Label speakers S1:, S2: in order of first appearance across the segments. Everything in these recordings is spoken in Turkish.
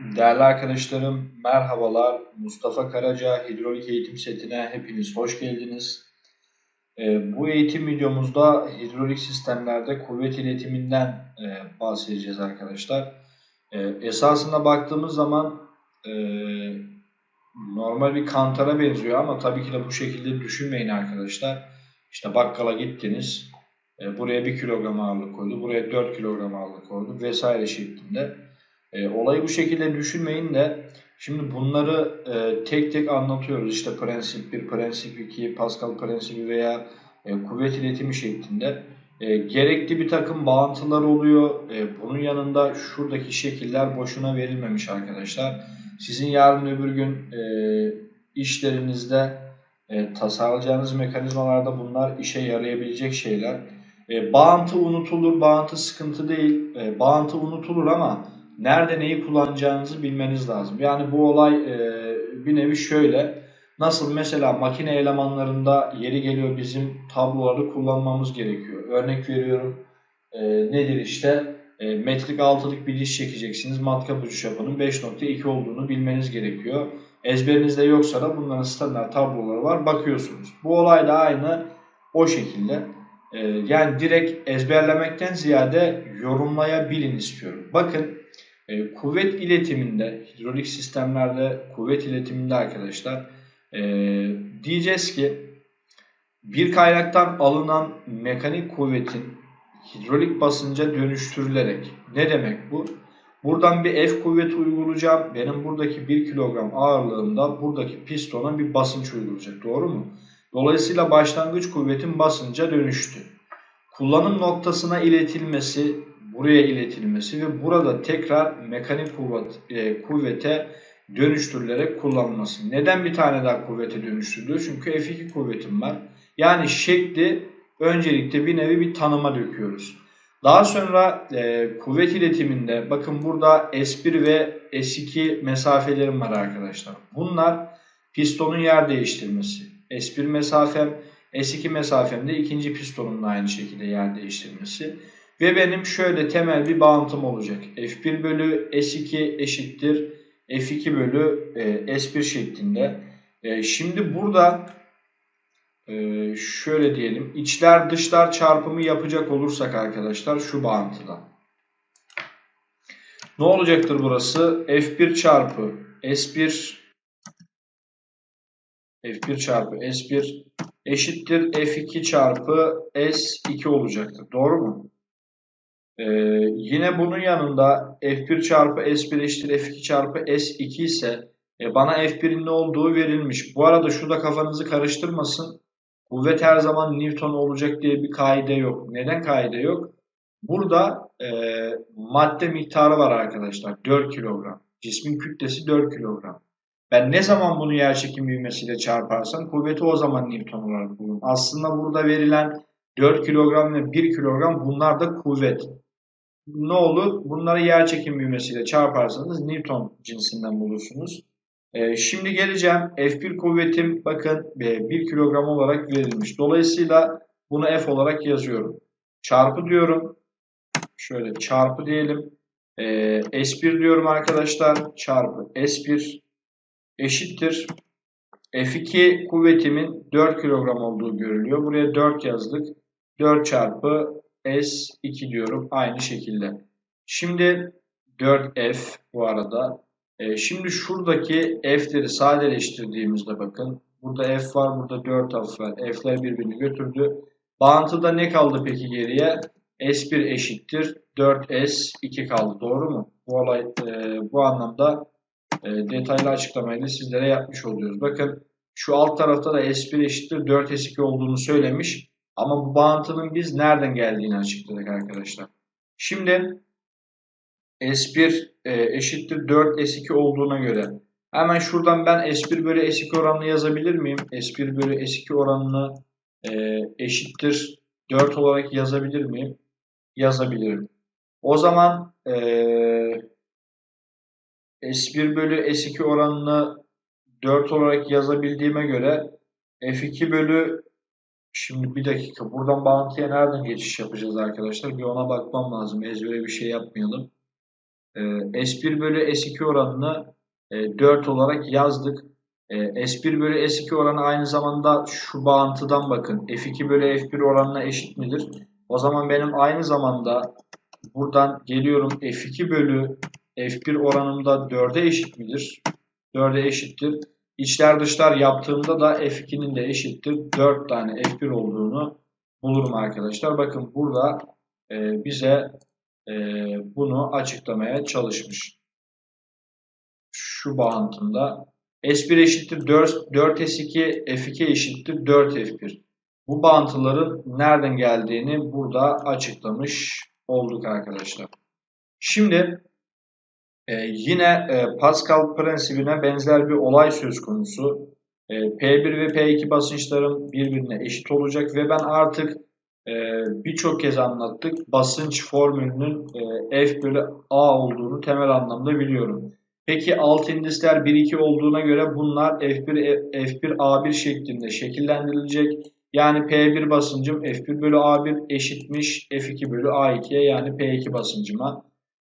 S1: Değerli arkadaşlarım, merhabalar. Mustafa Karaca Hidrolik Eğitim Seti'ne hepiniz hoş geldiniz. Ee, bu eğitim videomuzda hidrolik sistemlerde kuvvet iletiminden e, bahsedeceğiz arkadaşlar. Ee, esasında baktığımız zaman e, normal bir kantara benziyor ama tabii ki de bu şekilde düşünmeyin arkadaşlar. İşte bakkala gittiniz, e, buraya 1 kilogram ağırlık koydu, buraya 4 kilogram ağırlık koydu vesaire şeklinde. E, olayı bu şekilde düşünmeyin de şimdi bunları e, tek tek anlatıyoruz. İşte prensip 1, prensip 2, Pascal prensibi veya e, kuvvet iletimi şeklinde. E, gerekli bir takım bağıntılar oluyor. E, bunun yanında şuradaki şekiller boşuna verilmemiş arkadaşlar. Sizin yarın öbür gün e, işlerinizde e, tasarlayacağınız mekanizmalarda bunlar işe yarayabilecek şeyler. E, bağıntı unutulur, bağıntı sıkıntı değil. E, bağıntı unutulur ama nerede neyi kullanacağınızı bilmeniz lazım. Yani bu olay e, bir nevi şöyle. Nasıl mesela makine elemanlarında yeri geliyor bizim tabloları kullanmamız gerekiyor. Örnek veriyorum e, nedir işte e, metrik altılık bir diş çekeceksiniz. Matkap ucu çapının 5.2 olduğunu bilmeniz gerekiyor. Ezberinizde yoksa da bunların standart tabloları var bakıyorsunuz. Bu olay da aynı o şekilde. E, yani direkt ezberlemekten ziyade yorumlayabilin istiyorum. Bakın e, kuvvet iletiminde, hidrolik sistemlerde kuvvet iletiminde arkadaşlar e, diyeceğiz ki bir kaynaktan alınan mekanik kuvvetin hidrolik basınca dönüştürülerek ne demek bu? Buradan bir F kuvveti uygulayacağım. Benim buradaki 1 kilogram ağırlığında buradaki pistona bir basınç uygulayacak. Doğru mu? Dolayısıyla başlangıç kuvvetin basınca dönüştü. Kullanım noktasına iletilmesi buraya iletilmesi ve burada tekrar mekanik kuvvet, e, kuvvete dönüştürülerek kullanılması. Neden bir tane daha kuvvete dönüştürülüyor? Çünkü F2 kuvvetim var. Yani şekli öncelikle bir nevi bir tanıma döküyoruz. Daha sonra e, kuvvet iletiminde bakın burada S1 ve S2 mesafelerim var arkadaşlar. Bunlar pistonun yer değiştirmesi. S1 mesafem, S2 mesafemde ikinci pistonun da aynı şekilde yer değiştirmesi. Ve benim şöyle temel bir bağıntım olacak. F1 bölü S2 eşittir F2 bölü e, S1 şeklinde. E, şimdi burada e, şöyle diyelim. içler dışlar çarpımı yapacak olursak arkadaşlar şu bağıntıda. Ne olacaktır burası? F1 çarpı S1 F1 çarpı S1 eşittir F2 çarpı S2 olacaktır. Doğru mu? Ee, yine bunun yanında F1 çarpı S1 eşittir F2 çarpı S2 ise e, bana F1'in ne olduğu verilmiş. Bu arada şurada kafanızı karıştırmasın. Kuvvet her zaman Newton olacak diye bir kaide yok. Neden kaide yok? Burada e, madde miktarı var arkadaşlar. 4 kilogram. Cismin kütlesi 4 kilogram. Ben ne zaman bunu yerçekim ivmesiyle çarparsam kuvveti o zaman Newton olarak bulurum. Aslında burada verilen 4 kilogram ve 1 kilogram bunlar da kuvvet ne olur? Bunları yer çekim büyümesiyle çarparsanız Newton cinsinden bulursunuz. Ee, şimdi geleceğim. F1 kuvvetim bakın 1 kilogram olarak verilmiş. Dolayısıyla bunu F olarak yazıyorum. Çarpı diyorum. Şöyle çarpı diyelim. Ee, S1 diyorum arkadaşlar. Çarpı S1 eşittir. F2 kuvvetimin 4 kilogram olduğu görülüyor. Buraya 4 yazdık. 4 çarpı S2 diyorum aynı şekilde. Şimdi 4F bu arada. E, şimdi şuradaki F'leri sadeleştirdiğimizde bakın. Burada F var, burada 4F var. F'ler birbirini götürdü. Bağıntıda ne kaldı peki geriye? S1 eşittir 4S2 kaldı. Doğru mu? Bu olay e, bu anlamda e, detaylı açıklamayı da sizlere yapmış oluyoruz. Bakın şu alt tarafta da S1 eşittir 4S2 olduğunu söylemiş. Ama bu bağıntının biz nereden geldiğini açıkladık arkadaşlar. Şimdi S1 e, eşittir 4 S2 olduğuna göre hemen şuradan ben S1 bölü S2 oranını yazabilir miyim? S1 bölü S2 oranını e, eşittir 4 olarak yazabilir miyim? Yazabilirim. O zaman e, S1 bölü S2 oranını 4 olarak yazabildiğime göre F2 bölü Şimdi bir dakika buradan bağıntıya nereden geçiş yapacağız arkadaşlar? Bir ona bakmam lazım. Ezbere bir şey yapmayalım. e, S1 bölü S2 oranını e, 4 olarak yazdık. E, S1 bölü S2 oranı aynı zamanda şu bağıntıdan bakın. F2 bölü F1 oranına eşit midir? O zaman benim aynı zamanda buradan geliyorum F2 bölü F1 oranım da 4'e eşit midir? 4'e eşittir. İçler dışlar yaptığımda da F2'nin de eşittir. 4 tane F1 olduğunu bulurum arkadaşlar. Bakın burada e, bize e, bunu açıklamaya çalışmış. Şu bağıntımda S1 eşittir 4, 4S2 F2 eşittir 4 F1. Bu bağıntıların nereden geldiğini burada açıklamış olduk arkadaşlar. Şimdi e, yine e, Pascal prensibine benzer bir olay söz konusu. E, P1 ve P2 basınçlarım birbirine eşit olacak ve ben artık e, birçok kez anlattık basınç formülünün e, F bölü A olduğunu temel anlamda biliyorum. Peki alt indisler 1-2 olduğuna göre bunlar F1, F1 A1 şeklinde şekillendirilecek. Yani P1 basıncım F1 bölü A1 eşitmiş F2 bölü A2'ye yani P2 basıncıma.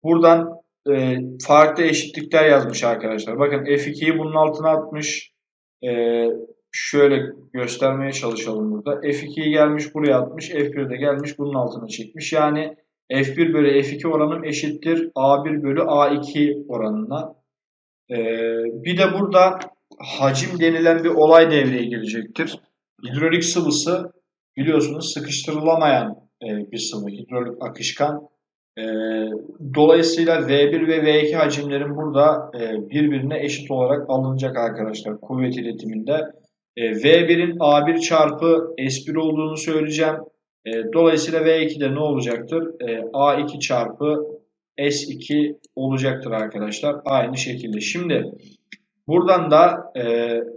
S1: Buradan e, farklı eşitlikler yazmış arkadaşlar. Bakın F2'yi bunun altına atmış. E, şöyle göstermeye çalışalım burada. F2'yi gelmiş buraya atmış. F1 de gelmiş bunun altına çekmiş. Yani F1 bölü F2 oranım eşittir A1 bölü A2 oranına. E, bir de burada hacim denilen bir olay devreye girecektir. Hidrolik sıvısı biliyorsunuz sıkıştırılamayan e, bir sıvı. Hidrolik akışkan. E, dolayısıyla V1 ve V2 hacimlerin burada e, birbirine eşit olarak alınacak arkadaşlar kuvvet iletiminde. E, V1'in A1 çarpı S1 olduğunu söyleyeceğim. E, dolayısıyla V2'de ne olacaktır? E, A2 çarpı S2 olacaktır arkadaşlar. Aynı şekilde. Şimdi buradan da e,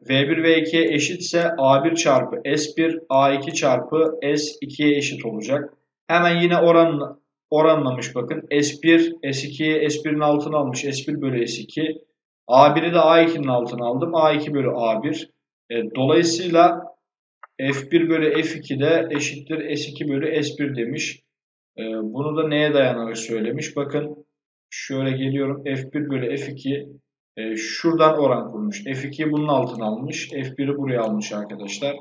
S1: V1 V2'ye eşitse A1 çarpı S1 A2 çarpı S2'ye eşit olacak. Hemen yine oran, oranlamış bakın. S1 S2'ye S1'in altına almış. S1 bölü S2. A1'i de A2'nin altına aldım. A2 bölü A1. E, dolayısıyla F1 bölü F2 de eşittir S2 bölü S1 demiş. E, bunu da neye dayanarak söylemiş? Bakın şöyle geliyorum. F1 bölü F2 e, şuradan oran kurmuş. F2'yi bunun altına almış. F1'i buraya almış arkadaşlar.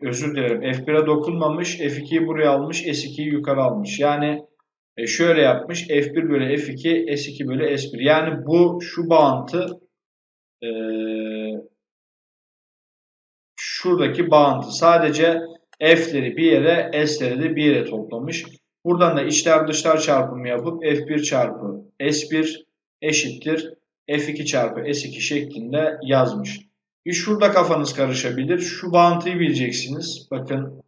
S1: Özür dilerim. F1'e dokunmamış. F2'yi buraya almış. S2'yi yukarı almış. Yani e, şöyle yapmış. F1 bölü F2 S2 bölü S1. Yani bu şu bağıntı e, şuradaki bağıntı. Sadece F'leri bir yere S'leri de bir yere toplamış. Buradan da içler dışlar çarpımı yapıp F1 çarpı S1 eşittir F2 çarpı S2 şeklinde yazmış. Bir şurada kafanız karışabilir. Şu bağıntıyı bileceksiniz. Bakın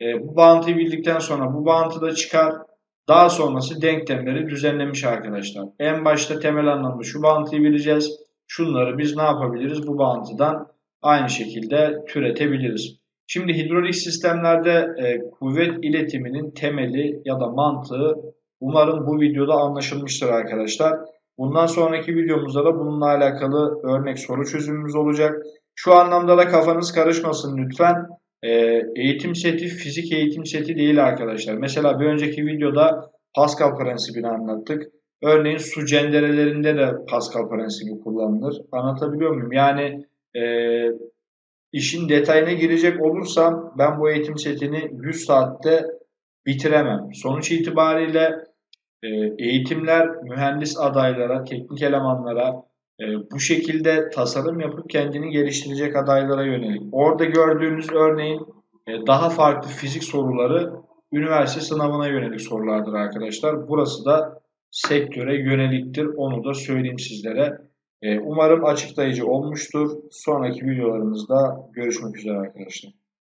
S1: e, bu bağıntıyı bildikten sonra bu bağıntı da çıkar. Daha sonrası denklemleri düzenlemiş arkadaşlar. En başta temel anlamda şu bağıntıyı bileceğiz. Şunları biz ne yapabiliriz? Bu bağıntıdan aynı şekilde türetebiliriz. Şimdi hidrolik sistemlerde e, kuvvet iletiminin temeli ya da mantığı umarım bu videoda anlaşılmıştır arkadaşlar. Bundan sonraki videomuzda da bununla alakalı örnek soru çözümümüz olacak. Şu anlamda da kafanız karışmasın lütfen. E, eğitim seti fizik eğitim seti değil arkadaşlar. Mesela bir önceki videoda Pascal prensibini anlattık. Örneğin su cenderelerinde de Pascal prensibi kullanılır. Anlatabiliyor muyum? Yani e, işin detayına girecek olursam ben bu eğitim setini 100 saatte bitiremem. Sonuç itibariyle e, eğitimler mühendis adaylara, teknik elemanlara bu şekilde tasarım yapıp kendini geliştirecek adaylara yönelik. Orada gördüğünüz örneğin e, daha farklı fizik soruları üniversite sınavına yönelik sorulardır arkadaşlar. Burası da sektöre yöneliktir. Onu da söyleyeyim sizlere. Umarım açıklayıcı olmuştur. Sonraki videolarımızda görüşmek üzere arkadaşlar.